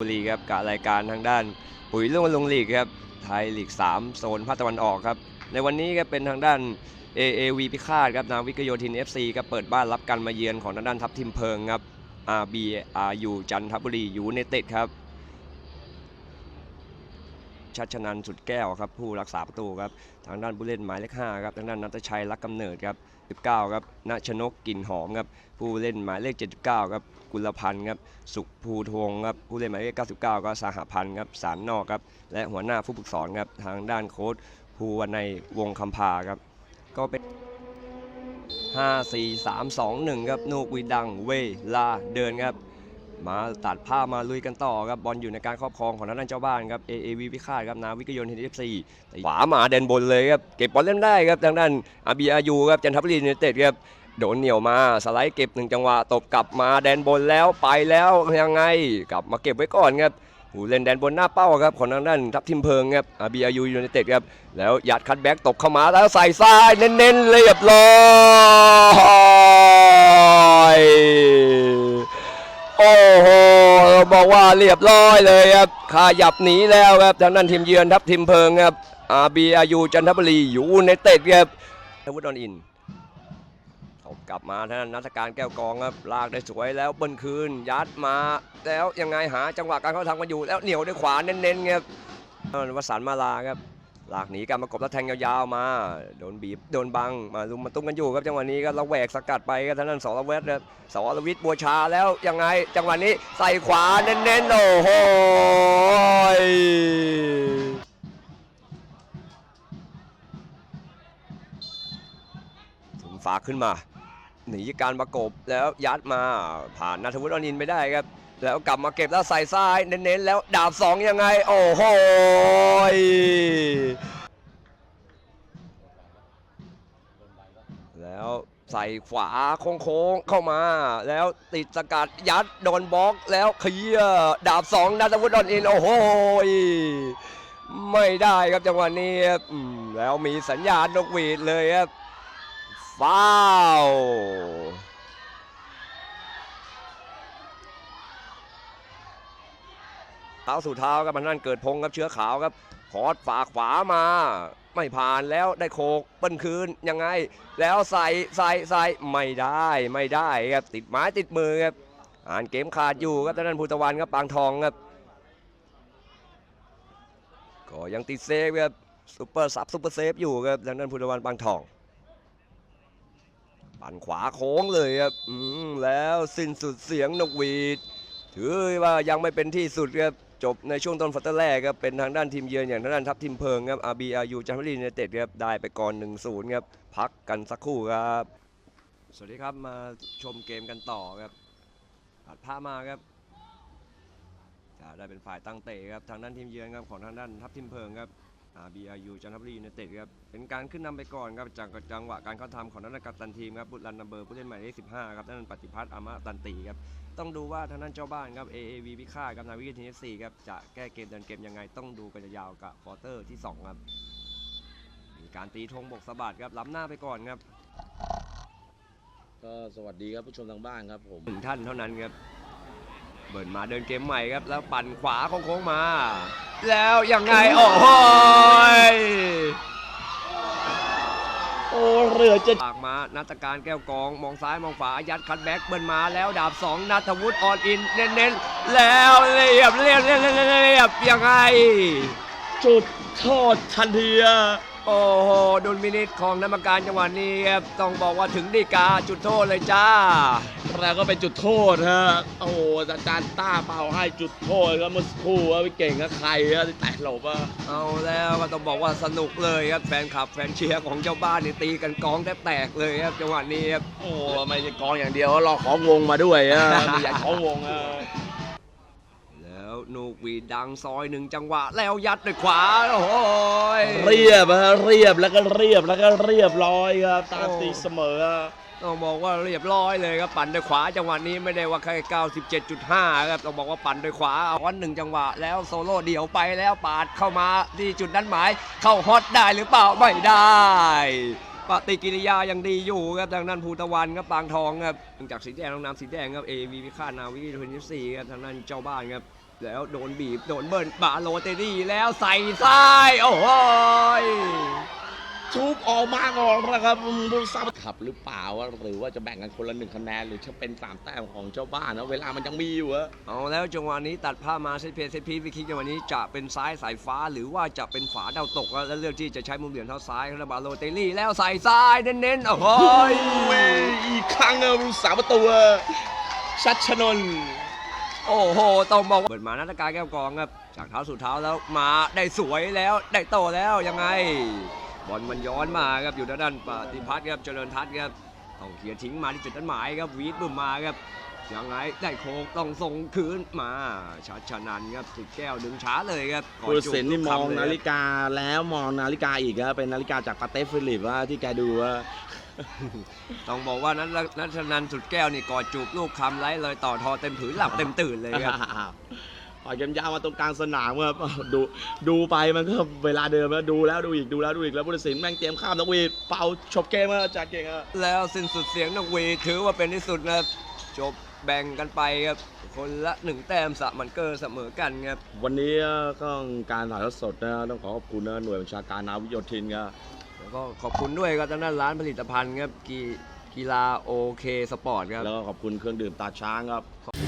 บุรีครับกับรายการทางด้านปุ๋ยเรื่องวันลงลีกครับไทยลีก 3 โซนภาคตะวันออกครับ ในวันนี้ก็เป็นทางด้าน AAV พิฆาตครับนาวิกโยธิน FC ก็เปิดบ้านรับการมาเยือนของทางด้านทัพทิมเพิงครับ RB RU จันทบุรียูไนเต็ดครับชัชนันสุดแก้วครับผู้รักษาประตูครับทางด้านผู้เล่นหมายเลข5ครับทางด้านนัทชัยรักกำเนิดครับ 79 ครับณชนกกลิ่นหอมครับผู้เล่นหมายเลข 79 ครับกุลพันธ์ครับสุขภูทวงครับผู้เล่นหมายเลข 99 ก็สหพันธ์ครับสารนอกครับและหัวหน้าผู้ฝึกสอนครับทางด้านโค้ชภูวนัยวงคำพาครับก็เป็น 5 4 3 2 1 ครับนูกวีดังเวลาเดินครับ มาตัดผ้ามาลุยกันต่อครับบอลอยู่ในการครอบครองของทางด้านเจ้าบ้านครับ AAV พิฆาตครับนาวิกโยนทีเอฟซีขวามาเดินบนเลยครับเก็บบอลเล่นได้ครับทางด้านอาบีอายูครับจันทบุรียูไนเต็ดครับโดนเหนียวมาสไลด์เก็บหนึ่งจังหวะตบกลับมาแดนบนแล้วไปแล้วยังไง กลับมาเก็บไว้ก่อนครับผู้เล่นแดนบนหน้าเป้าครับของทางด้านทัพทิมเพิงครับอาบีอายูยูไนเต็ดครับแล้วยัดคัดแบ็กตบเข้ามาแล้วใส่ซ้ายเน้นๆเรียบร้อย โอ้โหบอกว่าเรียบร้อยเลยครับขยับหนีแล้วครับทางด้านทีมเยือนทัพทีมเพิงครับอาบีอายูจันทบุรีอยู่ในเต็ดครับอาวุธออนอินเขากลับมาทางด้านนัทการแก้วกองครับลากได้สวยแล้วเบิ้ลคืน ยัดมาแล้วยังไงหาจังหวะการเข้าทางกันอยู่แล้วเหนียวด้วยขวาเน้นๆครับวสันมาลาครับ ลากหนีกันมากบแล้วแทงยาวๆมา โดนบีบโดนบังมาลุมมาตุ้มกันอยู่ครับจังหวะนี้ก็ระแวกสกัดไปครับทางด้นสอรเวทครับสรวิทย์บัวชาแล้วยังไงจังหวะนี้ใส่ขวาเน้นๆโอ้โหถึงฝากขึ้นมาหนีการประกบแล้วยัดมาผ่านนัทวุฒิอนินไม่ได้ครับ แล้วกลับมาเก็บแล้วใส่ซ้ายเน้นๆแล้วดาบสองยังไง โอ้โหยแล้ว ใส่ขวาโค้งๆเข้ามา แล้วติดสกัดยัดโดนบล็อกแล้วเคลียร์ดาบสองนัทวุฒิอนอินโอ้โหไม่ได้ครับจังหวะนี้ครับแล้วมีสัญญาณนกหวีดเลยครับฟาวล์ เท้าสู่เท้าครับมันนั่นเกิดพงครับเชื้อขาวครับคอดฝากขวามา ไม่ผ่านแล้วได้โคกเปิ้ลคืนยังไง แล้วใส่ใส่ใส่ไม่ได้ไม่ได้ครับติดไม้ติดมือครับอ่านเกมขาดอยู่ครับทางด้านภูตะวันครับปางทองครับก็ยังติดเซฟครับซุปเปอร์ซับซุปเปอร์เซฟอยู่ครับทางด้านภูตะวันปางทองปั่นขวาโค้งเลยครับแล้วสิ้นสุดเสียงนกหวีด ถือว่ายังไม่เป็นที่สุดครับ จบในช่วงต้นฟัตเตอร์แรกครับเป็นทางด้านทีมเยือนอย่างทางด้านทัพทีมเพิงครับ RBRU จันทบุรียูไนเต็ดครับได้ไปก่อน 1-0 ครับ พักกันสักครู่ครับ สวัสดีครับมาชมเกมกันต่อครับตัดผ้ามาครับจะได้เป็นฝ่ายตั้งเตะครับทางด้านทีมเยือนครับของทางด้านทัพทีมเพิงครับ RBRU จันทบุรียูไนเต็ดครับเป็นการขึ้นนำไปก่อนครับจากจังหวะการเข้าทำของนักกัปตันทีมครับบุตรลันนัมเบอร์ผู้เล่นหมายเลข15ครับนั่นปฏิพัฒน์อามาตันตีครับต้องดูว่าทางด้านเจ้าบ้านครับ AAV พิฆาตกับนาวิกทีเอสซีครับจะแก้เกมเดินเกมยังไงต้องดูกันยาวๆกับควอเตอร์ที่2ครับมีการตีธงบกสะบัดครับล้ำหน้าไปก่อนครับ ก็สวัสดีครับผู้ชมทางบ้านครับผมหนึ่งท่านเท่านั้นครับเบิร์นมาเดินเกมใหม่ครับแล้วปั่นขวาโค้งๆมา แล้วยังไงโอ้โหยโอ้เรือจะปากมานัตการแก้วกองมองซ้ายมองขวายัดคัดแบ็กเบิร์นมาแล้วดาบสองนัทวุฒิออนอินเน้นๆแล้วเรียบเรียบเรียบเรียบเรียบยังไง จุดโทษทันทีอะ โอ้โหดุลมินิตของกรรมการจังหวะนี้ครับต้องบอกว่าถึงดีกาจุดโทษเลยจ้า แล้วก็เป็นจุดโทษฮะ โอ้โหอาจารย์ต้าเป่าให้จุดโทษครับเมื่อสักครู่ว่าไปเก่งกับใครอะที่แตะหลบอะเอาแล้วก็ต้องบอกว่าสนุกเลยครับแฟนคลับแฟนเชียร์ของเจ้าบ้านนี่ตีกันกองแทบแตกเลยครับจังหวะนี้ครับ โอ้ไม่ใช่กองอย่างเดียวรอของวงมาด้วยอะไม่อยากของวงอะแล้ว นูกหวีดดังซอยหนึ่งจังหวะแล้วยัดด้วยขวาโอ้โหย เรียบฮะเรียบแล้วก็เรียบแล้วก็เรียบร้อยครับตามโอ้ ตีเสมออะต้องบอกว่าเรียบร้อยเลยครับปั่นด้วยขวาจังหวะนี้ไม่ได้ว่าแค่97.5ครับต้องบอกว่าปั่นด้วยขวาเอาวันหนึ่งจังหวะแล้วโซโล่เดี่ยวไปแล้วปาดเข้ามาที่จุดนั้นหมาย เข้าฮอตได้หรือเปล่าไม่ได้ปฏิกิริยายังดีอยู่ครับทางด้านภูตะวันครับปางทองครับหลังจากสีแดงลงน้ำสีแดงครับ AV พิฆาตนาวิทยาทนสี่ครับทางด้านเจ้าบ้านครับ แล้วโดนบีบ โดนเบิร์นบาโลเตนี่แล้วใส่ซ้าย โอ้โหยทุบออกมาก่อนนะครับบุษราขับหรือเปล่าวะหรือว่าจะแบ่งกันคนละหนึ่งคะแนน หรือจะเป็นสามแต้มของเจ้าบ้านนะเวลามันยังมีอยู่อะเอาแล้วจังหวะนี้ตัดผ้ามาเซตเพย์เซตพีวิคิกจังหวะนี้จะเป็นซ้ายสายฟ้า หรือว่าจะเป็นฝาดาวตกแล้วเลือกที่จะใช้มุมเหลี่ยมเท้าซ้ายแล้วบาโลเตนี่แล้วใส่ซ้ายเน้นๆโอ้โหยเว้ยอีกครั้งอะบุษราประตูอะชัดชนนท์ โอ้โหต้องบอกว่าเปิดมานัตการแก้วกองครับ จากเท้าสู่เท้าแล้วมาได้สวยแล้วได้โตแล้วยังไง บอลมันย้อนมาครับอยู่ด้านปฏิพัฒน์ครับเจริญทัศน์ครับต้องเคลียทิ้งมาที่จุดนัดหมายครับวีดบึ้มมาครับยังไงได้โค้งต้องส่งคืนมาชัดชนันครับสุดแก้วดึงช้าเลยครับก่อผู้สินนี่มองนาฬิกาแล้วมองนาฬิกาอีกนะเป็นนาฬิกาจากปาเต้ฟิลิปว่าที่แกดูว่า ต้องบอกว่านั้นนัทชนันสุดแก้วนี่กอดจูบลูกคำไร้เลยต่อทอเต็มผืนหลับเต็มตื่นเลยครับปล่อยเกมยาวมาตรงกลางสนามครับดูดูไปมันก็เวลาเดิมแล้วดูแล้วดูอีกดูแล้วดูอีกแล้วผู้ตัดสินแม่งเตรียมข้ามนักวีดเป่าจบเกมแล้วจากเก่งอะแล้วสิ้นสุดเสียงนกหวีดถือว่าเป็นที่สุดนะครับจบแบ่งกันไปครับ คนละหนึ่งแต้มสมันเกอร์เสมอกันครับ วันนี้ก็การถ่ายทอดสดนะต้องขอขอบคุณนะหน่วยบัญชาการนาวิโยธินครับแล้ว ก็ขอบคุณด้วยครับทางด้านร้านผลิตภัณฑ์ครับกีกีฬาโอเคสปอร์ตครับ แล้วก็ขอบคุณเครื่องดื่มตาช้างครับ